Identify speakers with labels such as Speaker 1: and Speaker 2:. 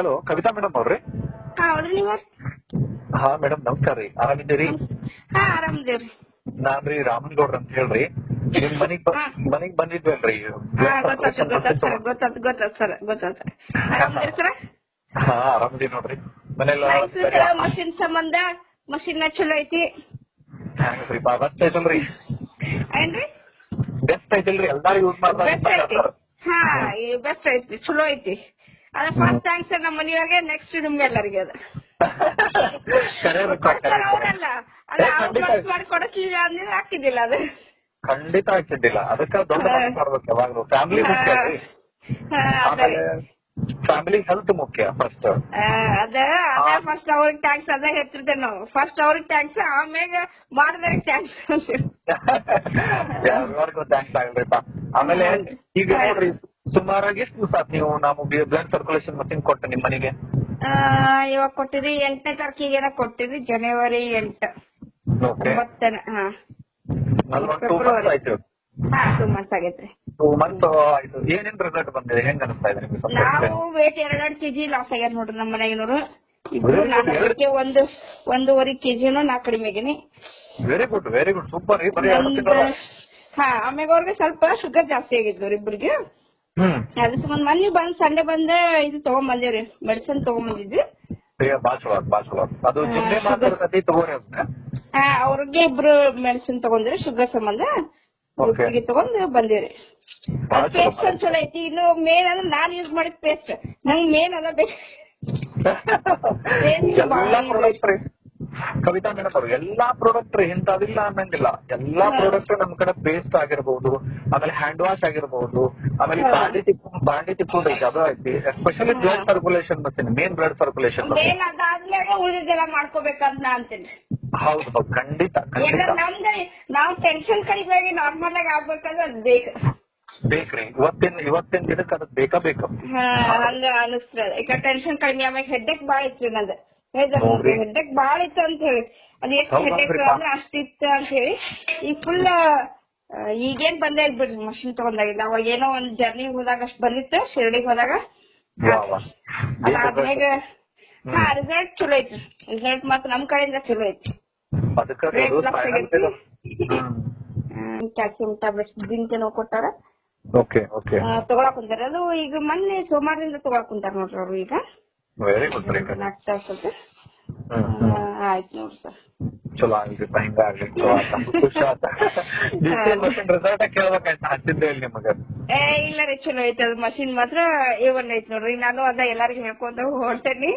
Speaker 1: Hello Kavita madam ಅವ್ರಿ
Speaker 2: ಹಾ ಹೌದ್ರಿ ನೀವ?
Speaker 1: ಹಾ ಮೇಡಮ್ ನಮಸ್ಕಾರ ರೀ. ಆರಾಮಿದ್ದೀರಿ?
Speaker 2: ಹಾ ಆರಾಮದೇವ್ರಿ
Speaker 1: ನಾನ್ರಿ ರಾಮನ್ಗೌಡ್ರ ಅಂತ ಹೇಳ್ರಿ. ನಿಮ್ ಮನಿಗ್ ಬ-. ಮನಿಗ್ ಬಂದಿದ್ವಲ್ರಿ
Speaker 2: ಹಾ ಗೊತ್ತಾತು ಗೊತ್ತಾತು ಸರ್ ಗೊತ್ತಾತು ಗೊತ್ತಾತು ಸರ್ ಗೊತ್ತಾತು ಆರಾಮದೇವ್ರಿ ಸರ್?
Speaker 1: ಹಾ ಆರಾಮಿದೀವಿ ನೋಡ್ರಿ. ಮನೆಲ್ಲ
Speaker 2: ಸರ್ ಮಷಿನ್ ಸಂಬಂಧ ಮಷಿನ್ ಚಲೋ ಐತಿ.
Speaker 1: ಹೆಂಗ್ರಿ ಬಾಬಾ ಬೆಸ್ಟ್ ರೀ.
Speaker 2: ಏನ್ರಿ?
Speaker 1: ಬೆಸ್ಟ್ ಐತಿಲ್ರಿ ಎಲ್ಲಾರು ಯೂಸ್
Speaker 2: ಬೆಸ್ಟ್ ಐತಿ.
Speaker 1: ಮಾಡ್ತಾರೆ
Speaker 2: ಹಾ ಬೆಸ್ಟ್ ಐತಿ ಚಲೋ ಐತಿ. ಅದ ಫಸ್ಟ್ ಥ್ಯಾಂಕ್ಸ್ ನಮ್ಮ ಮನೆಯವ್ರಿಗೆ ನೆಕ್ಸ್ಟ್ ನಿಮ್ಗೆಲ್ಲರಿಗೆ ಕೊಡ್ತಾರ ಅವ್ರಲ್ಲ. ಅಲ್ಲ ಅವ್ರು ಮಾಡಿ ಕೊಡಕ್ಕಿಲ್ಲ ಅಂದ್ರೆ ಹಾಕಿದ್ದಿಲ್ಲ ಅದು.
Speaker 1: ಖಂಡಿತ ಆಗ್ತಿದ್ದಿಲ್ಲ ಅದಕ್ಕ ದೊಡ್ಡ ಮಾಡ್ಬೇಕು ಯಾವಾಗ್ಲೂ. ಫ್ಯಾಮಿಲಿ ಮುಖ್ಯ ಆಮೇಲೆ ಫ್ಯಾಮಿಲಿ ಹೆಲ್ತ್ ಮುಖ್ಯ ಫಸ್ಟ್
Speaker 2: ಅದ ಅದ ಫಸ್ಟ್ ಅವ್ರಿಗೆ ಟ್ಯಾಕ್ಸ್ ಅದ ಹೇಳ್ತಿರ್ತೇವೆ ನಾವು. ಫಸ್ಟ್ ಅವ್ರಿಗೆ ಟ್ಯಾಕ್ಸ್ ಆಮೇಲೆ ಮಾಡಿದವ್ರಿಗೆ ಟ್ಯಾಕ್ಸ್
Speaker 1: ಎಲ್ಲರಿಗೂ ಥ್ಯಾಂಕ್ಸ್ ಆಗಲ್ರಿಪ್ಪ ಆಮೇಲೆ ಈಗ ನೋಡ್ರಿ ಸುಮಾರಾಗಿ ಎಷ್ಟು ದಿವಸ ಆಯ್ತು ನೀವು ನಾವು ಬ್ಲಡ್ ಸರ್ಕ್ಯುಲೇಷನ್ ಮಷಿನ್ ಕೊಟ್ಟು ನಿಮ್ ಮನೆಗೆ?
Speaker 2: ಇವಾಗ ಕೊಟ್ಟಿರಿ ಎಂಟನೇ ತಾರೀಕಿಗೆ ಕೊಟ್ಟಿರಿ ಜನವರಿ ಎಂಟು.
Speaker 1: ಓಕೆ
Speaker 2: ಒಂಬತ್ತನ ಹಾ.
Speaker 1: ನಲ್ವತ್ತು ಟೂ ಮಂತ್ಸ್ ಆಯ್ತು.
Speaker 2: ಹಾ ಟೂ ಮಂತ್ಸ್ ಆಗೈತ್ರಿ.
Speaker 1: ಟೂ ಮಂತ್ಸ್ ಆಯ್ತು. ಏನೇನ್ ರಿಸಲ್ಟ್ ಬಂದಿದೆ? ಹೆಂಗ್ ಅನಿಸ್ತಾ ಇದೆ ನಿಮ್ಗೆ ಸ್ವಲ್ಪ
Speaker 2: ನಾವು ವೇಟ್ ಎರಡೆರಡು ಕೆಜಿ ಲಾಸ್ ಆಗ್ಯಾರ ನೋಡ್ರಿ ನಮ್ಮ ಮನೆಗಿನವ್ರು ಇಬ್ರು. ನಾನು ಅದಕ್ಕೆ ಒಂದು ಒಂದೂವರೆ ಕೆಜಿನೂ ನಾ ಕಡಿಮೆ ಆಗೀನಿ.
Speaker 1: Very good very good super ರೀ ಬರೀ
Speaker 2: ಹಾ ಆಮ್ಯಾಗ ಅವ್ರಿಗೆ ಸ್ವಲ್ಪ ಶುಗರ್ ಜಾಸ್ತಿ ಆಗಿದ್ಲು ಇಬ್ರಿಗೆ. ಅದ್ರ ಸಂಬಂಧ ಮೊನ್ನೆ ಬಂದ್ ಸಂಡೆ ಬಂದ ಇದು ತಗೊಂಡ್ ಬಂದೇವ್ರಿ ಮೆಡಿಸಿನ್ ತಗೊಂಡ್ ಬಂದಿದ್ವಿ
Speaker 1: ಏ, ಬಾಳ್ ಚಲೋ ಆತ್, ಬಾಳ್ ಚಲೋ ಆತ್. ಅದು
Speaker 2: ಹಾ.
Speaker 1: ಮಾತಾಡ್ತತಿ ತಗೋರಿ ಅದನ್ನ
Speaker 2: ಅವ್ರಿಗೆ ಇಬ್ರು ಮೆಡಿಸಿನ್ ತಗೊಂಡ್ರಿ ಶುಗರ್ ಸಂಬಂಧ.
Speaker 1: Okay.
Speaker 2: ಒಟ್ಟಿಗೆ ತಗೊಂಡ್ ಬಂದೇವ್ರಿ.
Speaker 1: ಬಾಳ್ ಚಲೋ
Speaker 2: ಪೇಸ್ಟ್ ಅಂತ ಚಲೋ ಐತಿ ಇನ್ನು ಮೇನ್ ಅಂದ್ರೆ ನಾನ್ ಯೂಸ್ ಮಾಡಿದ ಪೇಸ್ಟ್ ನಂಗ್ ಮೇನ್ ಅದ ಬೇಕು.
Speaker 1: ಎಲ್ಲಾ ಪ್ರಾಡಕ್ಟ್ ರೀ. ಕವಿತಾ ಮೇಡಮ್ ಅವರು ಎಲ್ಲಾ ಪ್ರಾಡಕ್ಟ್ ಇಂಥದಿಲ್ಲ ಅನ್ನಂಗಿಲ್ಲ. ಎಲ್ಲಾ. ಪ್ರಾಡಕ್ಟ್ ನಮ್ ಕಡೆ ಪೇಸ್ಟ್ ಆಗಿರ್ಬಹುದು ಆಮೇಲೆ ಹ್ಯಾಂಡ್ ವಾಶ್ ಆಗಿರ್ಬಹುದು ಆಮೇಲೆ. ಬಾಂಡಿ ತಿಪ್ಪು ಬಾಂಡಿ ಐತಿ ಅದು ಐತಿ ಎಸ್ಪೆಷಲಿ ಬ್ಲಡ್ ಸರ್ಕ್ಯುಲೇಷನ್ ಬರ್ತೀನಿ ಮೇನ್ ಬ್ಲಡ್ ಸರ್ಕ್ಯುಲೇಷನ್
Speaker 2: ಮೇನ್ ಅದಾದ್ಮೇಲೆ ಉಳಿದೆಲ್ಲ ಮಾಡ್ಕೋಬೇಕಂತ ಅಂತೀನಿ.
Speaker 1: ಹೌದು ಹೌದು. ಖಂಡಿತ ಖಂಡಿತ.
Speaker 2: ನಾವ್ ಟೆನ್ಷನ್ ಕಡಿಮೆ ಆಗಿ ನಾರ್ಮಲ್ ಆಗಿ ಆಗ್ಬೇಕಂದ್ರೆ ಅದ್ ಬೇಕು.
Speaker 1: ಬೇಕ್ರಿ. ಇವತ್ತಿನ ಇವತ್ತಿನ ದಿನಕ್ಕೆ ಅದು ಬೇಕಾ ಬೇಕು.
Speaker 2: ಹಂಗ ಅನಿಸ್ತದೆ. ಈಗ ಟೆನ್ಷನ್ ಕಡಿಮೆ ಆಮೇಲೆ ಹೆಡ್ಡೇಕ್ ಬಾಳ ಇತ್ತು ನಂದು. ಹೆಡ್ಡೇಕ್ ಬಾಳ ಇತ್ತು ಅಂತ ಹೇಳಿ. ಅದ್ ಎಷ್ಟ್
Speaker 1: ಹೌದಾ
Speaker 2: ಅಂದ್ರ ಅಷ್ಟಿತ್ತು ಅಂತ ಹೇಳಿ. ಈಗ ಫುಲ್ ಈಗೇನ್ ಬಂದೇ ಬಿಡ್ರಿ ಮಷಿನ್ ತಗೊಂಡಾಗಿಲ್ಲ. ಅವಾಗ ಏನೋ ಒಂದ್ ಜರ್ನಿ ಹೋದಾಗ ಅಷ್ಟ್ ಬಂದಿತ್ತು ಶಿರಡಿಗೆ ಹೋದಾಗ. ಅದಾದ್ಮೇಗ ಹಾ ರಿಸಲ್ಟ್ ಚಲೋ ಐತಿ ರಿಸಲ್ಟ್ ಮತ್ತ್ ನಮ್ ಕಡೆಯಿಂದ ಚಲೋ ಐತಿ. ಕ್ಯಾಲ್ಸಿಯಂ ಟ್ಯಾಬ್ಲೆಟ್ಸ್ ದಿನಕ್ಕೆ ನಾವು ಕೊಟ್ಟಾರ. ತಗೊಳಕ್ ಕುಂತಾರ. ಅದು ಈಗ ಮೊನ್ನೆ ಸೋಮವಾರದಿಂದ ತಗೊಳಕ್ ಕುಂತಾರ ನೋಡ್ರಿ ಅವ್ರು ಈಗ.
Speaker 1: ವೆರಿ ಗುಡ್
Speaker 2: ಕನೆಕ್ಟ್
Speaker 1: ಹ್ಮ್
Speaker 2: ಆಯ್ತು ನೋಡ್ರಿ ಸರ್
Speaker 1: ಚಲೋ ಆಗ್ಲಿಪ್ಪ ಹಿಂಗ ಆಗ್ಲಿ ಚಲೋ ಆತ ಖುಷಿ ಆತ ರಿಸಲ್ಟ್ ಕೇಳ್ಬೇಕಾಯ್ತು ಹಚ್ಚಿದ್ದೆ ಇಲ್ಲಿ ನಿಮಗ.
Speaker 2: ಏ ಇಲ್ಲ ರೀ ಚಲೋ ಐತಿ ಅದು ಮಷಿನ್ ಮಾತ್ರ ಏನ್ ಐತಿ ನೋಡ್ರಿ. ನಾನು ಅದ ಎಲ್ಲಾರಿಗೂ ಹೇಳ್ಕೊಂತ ಹೊರಟೇನಿ